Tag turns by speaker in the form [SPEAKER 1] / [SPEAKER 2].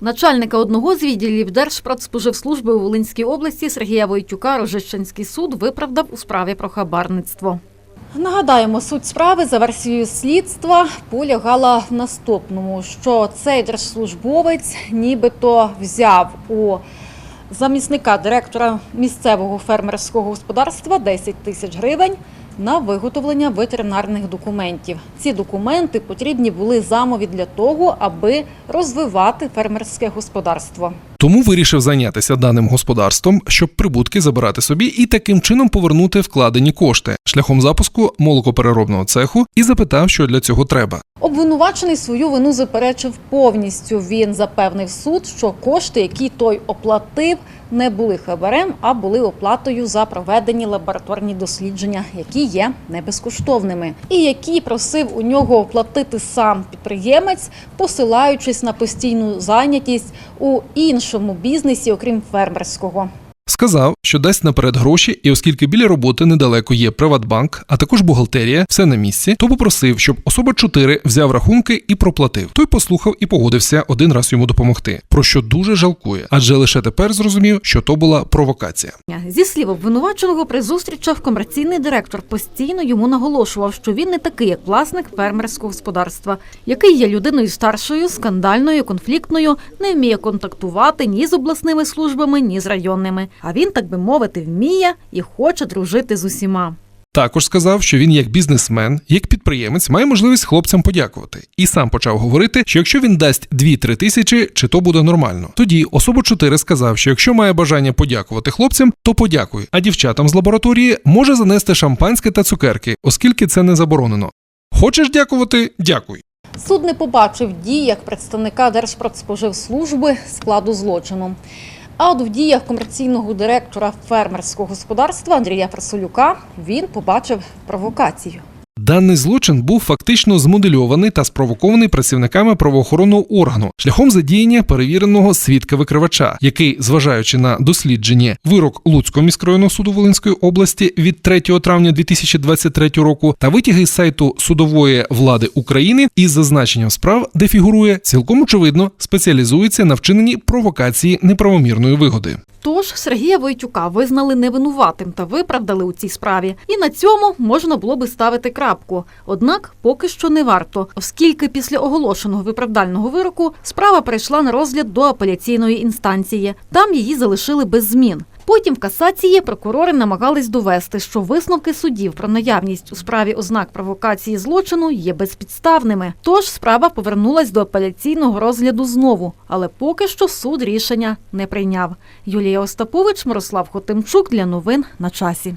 [SPEAKER 1] Начальника одного з відділів Держпродспоживслужби у Волинській області Сергія Войтюка Рожищенський суд виправдав у справі про хабарництво. Нагадаємо, суть справи за версією слідства полягала в наступному, що цей держслужбовець нібито взяв у замісника директора місцевого фермерського господарства 10 тисяч гривень на виготовлення ветеринарних документів. Ці документи потрібні були замові для того, аби розвивати фермерське господарство.
[SPEAKER 2] Тому вирішив зайнятися даним господарством, щоб прибутки забирати собі і таким чином повернути вкладені кошти шляхом запуску молокопереробного цеху і запитав, що для цього треба.
[SPEAKER 1] Обвинувачений свою вину заперечив повністю. Він запевнив суд, що кошти, які той оплатив, не були хабарем, а були оплатою за проведені лабораторні дослідження, які є не безкоштовними, і які просив у нього оплатити сам підприємець, посилаючись на постійну зайнятість у іншому бізнесі, окрім фермерського.
[SPEAKER 2] Сказав, що дасть наперед гроші, і оскільки біля роботи недалеко є Приватбанк, а також бухгалтерія, все на місці, то попросив, щоб особа 4 взяв рахунки і проплатив. Той послухав і погодився один раз йому допомогти, про що дуже жалкує, адже лише тепер зрозумів, що то була провокація.
[SPEAKER 1] Зі слів обвинуваченого при зустрічах комерційний директор постійно йому наголошував, що він не такий, як власник фермерського господарства, який є людиною старшою, скандальною, конфліктною, не вміє контактувати ні з обласними службами, ні з районними. А він, так би мовити, вміє і хоче дружити з усіма.
[SPEAKER 2] Також сказав, що він як бізнесмен, як підприємець, має можливість хлопцям подякувати, і сам почав говорити, що якщо він дасть 2-3 тисячі, чи то буде нормально. Тоді особа 4 сказав, що якщо має бажання подякувати хлопцям, то подякуй. А дівчатам з лабораторії може занести шампанське та цукерки, оскільки це не заборонено. Хочеш дякувати? Дякуй.
[SPEAKER 1] Суд не побачив в діях представника Держпродспоживслужби складу злочину. А от в діях комерційного директора фермерського господарства Андрія Фрасолюка він побачив провокацію.
[SPEAKER 2] Даний злочин був фактично змодельований та спровокований працівниками правоохоронного органу шляхом задіяння перевіреного свідка-викривача, який, зважаючи на дослідження вирок Луцького міськрайонного суду Волинської області від 3 травня 2023 року та витяги з сайту судової влади України із зазначенням справ, де фігурує цілком очевидно, спеціалізується на вчиненні провокації неправомірної вигоди.
[SPEAKER 1] Тож Сергія Войтюка визнали невинуватим та виправдали у цій справі. І на цьому можна було би ставити крапку. Однак поки що не варто, оскільки після оголошеного виправдального вироку справа перейшла на розгляд до апеляційної інстанції. Там її залишили без змін. Потім в касації прокурори намагались довести, що висновки судів про наявність у справі ознак провокації злочину є безпідставними. Тож справа повернулась до апеляційного розгляду знову, але поки що суд рішення не прийняв. Юлія Остапович, Мирослав Хотимчук для новин на часі.